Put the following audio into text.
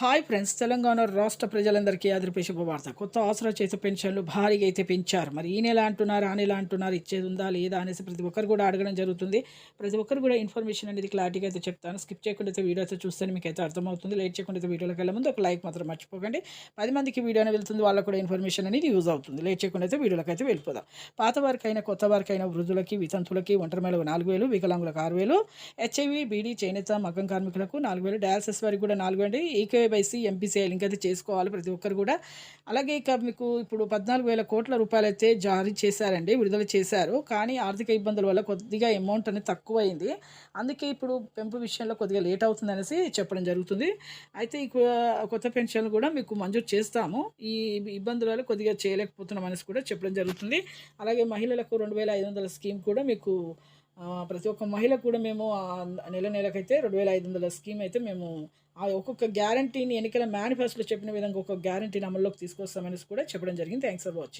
Hi friends Telangana రాష్ట్ర ప్రజలందరికీ ఆదిరిపే శుభవార్త. కొత్త ఆసరా చేసే పెన్షన్లు భారీగా అయితే పెంచారు. మరి ఈ నెల అంటున్నారు ఆ నెల అంటున్నారు ఇచ్చేది ఉందా లేదా అనేసి ప్రతి ఒక్కరు కూడా అడగడం జరుగుతుంది. ప్రతి ఒక్కరు కూడా ఇన్ఫర్మేషన్ అనేది క్లారిటీగా అయితే చెప్తాను. స్కిప్ చేయకుండా అయితే వీడియో అయితే చూస్తే మీకు అయితే అర్థమవుతుంది. లేట్ చేయకుండా అయితే వీడియోలోకి వెళ్ళే ముందు ఒక లైక్ మాత్రం మర్చిపోకండి. పది మందికి వీడియో వెళ్తుంది వాళ్ళకు కూడా ఇన్ఫర్మేషన్ అనేది యూజ్ అవుతుంది. లేట్ చేయకుండా అయితే వీడియోలోకి అయితే వెళ్ళిపోదాం. పాత వారికైనా కొత్త వారికైనా వృద్ధులకి వితంతులకి ఒంటరి మేళకు నాలుగు వేలు వికలాంగులకు ఆరు వేలు హెచ్ఐవి బీడీ చేనేత మగ్గం కార్మికులకు నాలుగు వేలు డయాలసిస్ వారికి కూడా నాలుగు వేలు ఈకేవైసీ ఎంపీసీఐ లింక్ అయితే చేసుకోవాలి ప్రతి ఒక్కరు కూడా. అలాగే ఇక మీకు ఇప్పుడు పద్నాలుగు వేల కోట్ల రూపాయలు అయితే జారీ చేశారండి విడుదల చేశారు. కానీ ఆర్థిక ఇబ్బందుల వల్ల కొద్దిగా అమౌంట్ అనేది తక్కువైంది. అందుకే ఇప్పుడు పెంపు విషయంలో కొద్దిగా లేట్ అవుతుంది అనేసి చెప్పడం జరుగుతుంది. అయితే ఈ కొత్త పెన్షన్లు కూడా మీకు మంజూరు చేస్తాము. ఈ ఇబ్బందుల వల్ల కొద్దిగా చేయలేకపోతున్నాం అనేసి కూడా చెప్పడం జరుగుతుంది. అలాగే మహిళలకు రెండు వేల ఐదు వందల స్కీమ్ కూడా మీకు ప్రతి ఒక్క మహిళ కూడా మేము నెల నెలకైతే రెండు వేల ఐదు వందల స్కీమ్ అయితే మేము ఆ ఒక్కొక్క గ్యారంటీని ఎన్నికల మేనిఫెస్టోలో చెప్పిన విధంగా ఒక్కొక్క గ్యారంటీని అమల్లోకి తీసుకొస్తామనేసి కూడా చెప్పడం జరిగింది. Thanks for watching